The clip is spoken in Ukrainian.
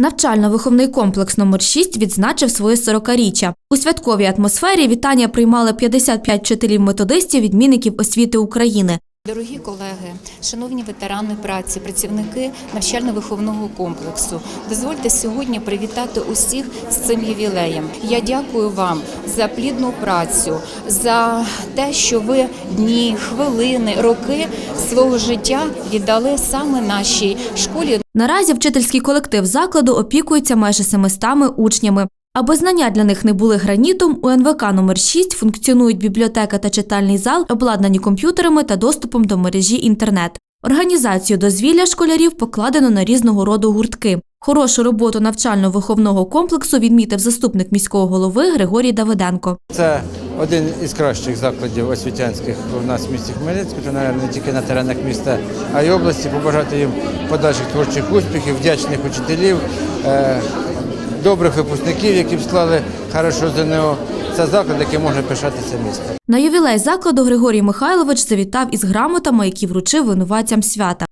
Навчально-виховний комплекс номер 6 відзначив своє 40-річчя. У святковій атмосфері вітання приймали 55 вчителів-методистів відмінників освіти України. Дорогі колеги, шановні ветерани праці, працівники навчально-виховного комплексу, дозвольте сьогодні привітати усіх з цим ювілеєм. Я дякую вам за плідну працю, за те, що ви дні, хвилини, роки свого життя віддали саме нашій школі. Наразі вчительський колектив закладу опікується майже 700 учнями. Аби знання для них не були гранітом, у НВК номер 6 функціонують бібліотека та читальний зал, обладнані комп'ютерами та доступом до мережі інтернет. Організацію дозвілля школярів покладено на різного роду гуртки. Хорошу роботу навчально-виховного комплексу відмітив заступник міського голови Григорій Давиденко. Це один із кращих закладів освітянських у нас в місті Хмельницькому, то, мабуть, не тільки на теренах міста, а й області. Побажати їм подальших творчих успіхів, вдячних учителів, е, добрих випускників, які б склали хорошо ЗНО. Це заклад, який може пишатися місто. На ювілей закладу Григорій Михайлович завітав із грамотами, які вручив винуватцям свята.